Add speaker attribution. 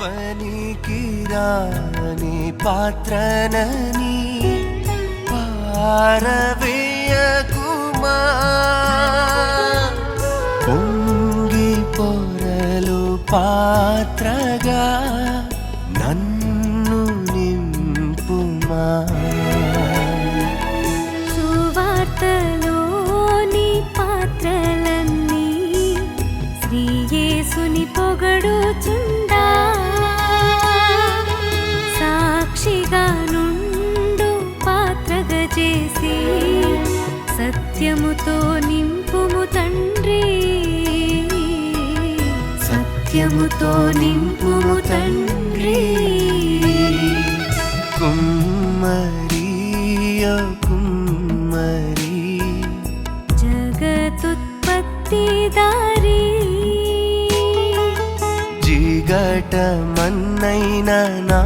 Speaker 1: పనికిరాని పాత్రనని పారవేయకుమా? పొంగి పొరలు పాత్రగా నన్ను నింపుమా?
Speaker 2: సువార్తలోని పాత్రలన్నీ శ్రీయేసుని పొగడుచుండా సాక్షిగా నుండు పాత్రగా చేసి సత్యముతో నింపుము తండ్రి. సత్యముతో నింపుము తండ్రి.
Speaker 1: కుమ్మరియ కుమ్మరి.
Speaker 2: జగతుత్పత్తి దారి.
Speaker 1: జిగట మన్నైన నా